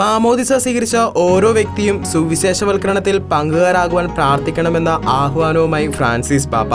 മാമോദിസ സ്വീകരിച്ച ഓരോ വ്യക്തിയും സുവിശേഷവൽക്കരണത്തിൽ പങ്കുകാരാകുവാൻ പ്രാർത്ഥിക്കണമെന്ന ആഹ്വാനവുമായി ഫ്രാൻസിസ് പാപ്പ.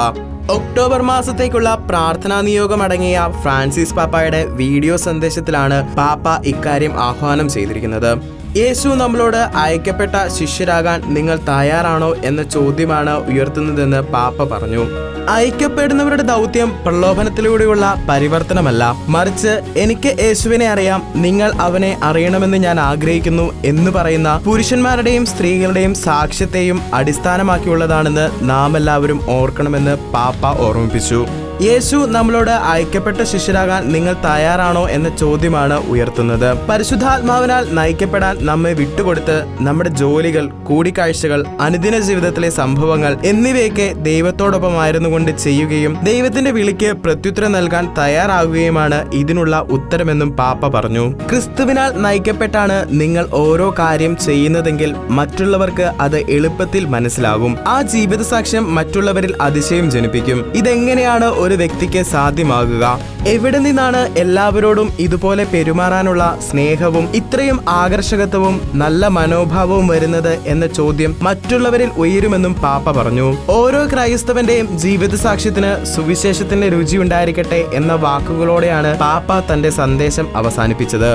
ഒക്ടോബർ മാസത്തേക്കുള്ള പ്രാർത്ഥനാ നിയോഗം അടങ്ങിയ ഫ്രാൻസിസ് പാപ്പായുടെ വീഡിയോ സന്ദേശത്തിലാണ് പാപ്പ ഇക്കാര്യം ആഹ്വാനം ചെയ്തിരിക്കുന്നത്. യേശു നമ്മളോട് അയക്കപ്പെട്ട ശിഷ്യരാകാൻ നിങ്ങൾ തയ്യാറാണോ എന്ന ചോദ്യമാണ് ഉയർത്തുന്നതെന്ന് പാപ്പ പറഞ്ഞു. അയക്കപ്പെടുന്നവരുടെ ദൗത്യം പ്രലോഭനത്തിലൂടെയുള്ള പരിവർത്തനമല്ല. മറിച്ച് എനിക്ക് യേശുവിനെ അറിയാം നിങ്ങൾ അവനെ അറിയണമെന്ന് ഞാൻ ആഗ്രഹിക്കുന്നു എന്ന് പറയുന്ന പുരുഷന്മാരുടെയും സ്ത്രീകളുടെയും സാക്ഷ്യത്തെയും അടിസ്ഥാനമാക്കിയുള്ളതാണെന്ന് നാം എല്ലാവരും ഓർക്കണമെന്ന് പാപ്പ ഓർമ്മിപ്പിച്ചു. യേശു നമ്മളോട് അയക്കപ്പെട്ട ശിഷ്യരാകാൻ നിങ്ങൾ തയ്യാറാണോ എന്ന ചോദ്യമാണ് ഉയർത്തുന്നത്. പരിശുദ്ധാത്മാവിനാൽ നയിക്കപ്പെടാൻ നമ്മെ വിട്ടുകൊടുത്ത് നമ്മുടെ ജോലികൾ കൂടിക്കാഴ്ചകൾ അനുദിന ജീവിതത്തിലെ സംഭവങ്ങൾ എന്നിവയൊക്കെ ദൈവത്തോടൊപ്പമായിരുന്നു കൊണ്ട് ചെയ്യുകയും ദൈവത്തിന്റെ വിളിക്ക് പ്രത്യുത്തരം നൽകാൻ തയ്യാറാകുകയുമാണ് ഇതിനുള്ള ഉത്തരമെന്നും പാപ്പ പറഞ്ഞു. ക്രിസ്തുവിനാൽ നയിക്കപ്പെട്ടാണ് നിങ്ങൾ ഓരോ കാര്യം ചെയ്യുന്നതെങ്കിൽ മറ്റുള്ളവർക്ക് അത് എളുപ്പത്തിൽ മനസ്സിലാകും. ആ ജീവിത സാക്ഷ്യം മറ്റുള്ളവരിൽ അതിശയം ജനിപ്പിക്കും. ഇതെങ്ങനെയാണ് ഒരു വ്യക്തിക്ക് സാധ്യമാകുക. എവിടെ നിന്നാണ് എല്ലാവരോടും ഇതുപോലെ പെരുമാറാനുള്ള സ്നേഹവും ഇത്രയും ആകർഷകത്വവും നല്ല മനോഭാവവും വരുന്നത് എന്ന ചോദ്യം മറ്റുള്ളവരിൽ ഉയരുമെന്നും പാപ്പ പറഞ്ഞു. ഓരോ ക്രൈസ്തവന്റെയും ജീവിത സാക്ഷ്യത്തിന് സുവിശേഷത്തിന്റെ രുചി ഉണ്ടായിരിക്കട്ടെ എന്ന വാക്കുകളോടെയാണ് പാപ്പ തന്റെ സന്ദേശം അവസാനിപ്പിച്ചത്.